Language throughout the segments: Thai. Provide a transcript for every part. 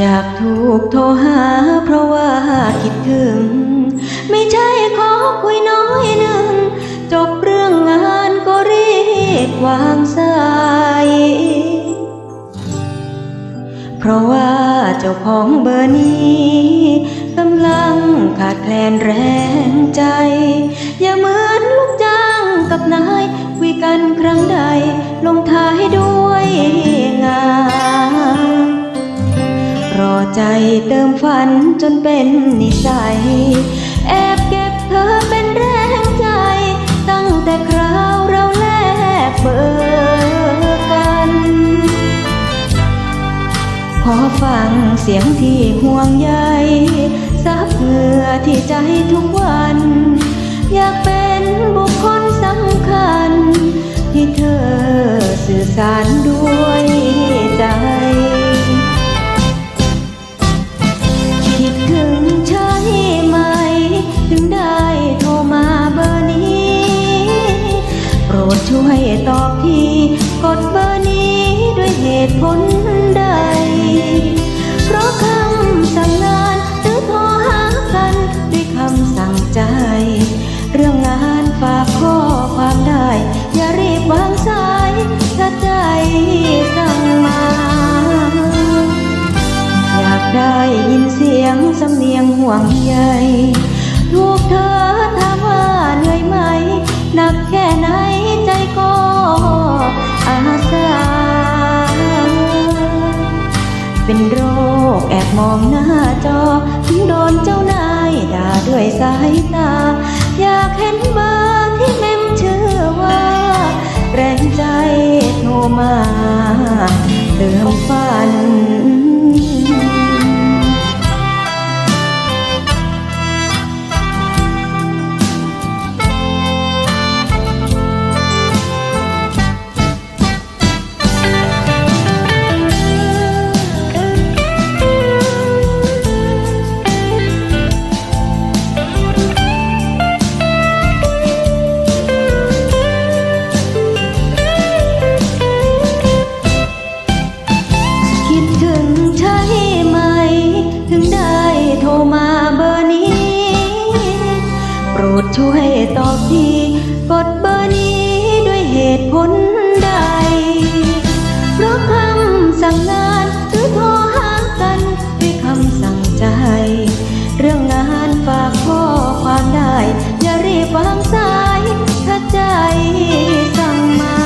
อยากถูกโทรหาเพราะว่าคิดถึง ไม่ใช่ขอคุยน้อยหนึ่ง จบเรื่องงานก็รีบวางสาย เพราะว่าเจ้าของเบอร์นี้กำลังขาดแคลนแรงใจ อย่าเหมือนลูกจ้างกับนาย คุยกันครั้งใด ลงท้ายด้วยงาน ใจเติมฝันจนเป็นนิสัย แอบเก็บเธอเป็นแรงใจ ตั้งแต่คราวเราแลกเบอร์กัน ขอฟังเสียงที่ห่วงใยซับเหงื่อที่ใจทุกวัน อยากเป็น ตุผลใด เพราะคำสั่งงานหรือโทรหากันด้วยคำสั่งใจ เรื่องงานฝากข้อความได้ อย่ารีบวางสายถ้าใจสั่งมา อยากได้ยินเสียงสำเนียงห่วงใยถูกเธอ เป็นโรคแอบมองหน้าจอ ถึงโดนเจ้านายด่าด้วยสายตา อยากเห็นบ้า ช่วยตอบทีกดเบอร์นี้ด้วยเหตุผลใด เพราะคำสั่งงานหรือโทรหากันด้วยคำสั่งใจ เรื่องงานฝากข้อความได้ อย่ารีบวางสายถ้าใจสั่งมา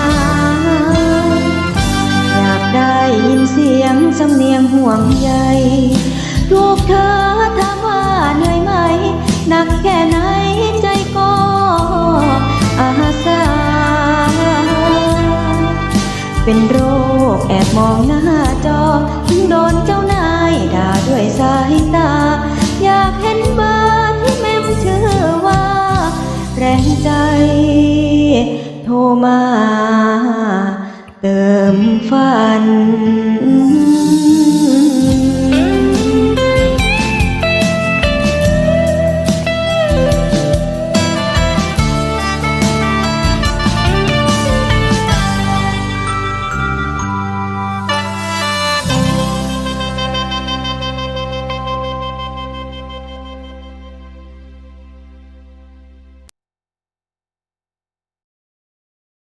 อยากได้ยินเสียงสำเนียงห่วงใยถูกเธอ จอ ถึงโดนเจ้านายด่าด้วยสายตา อยากเห็นเบอร์ที่แมมเชื่อว่า แรงใจ โทรมา เติมฝัน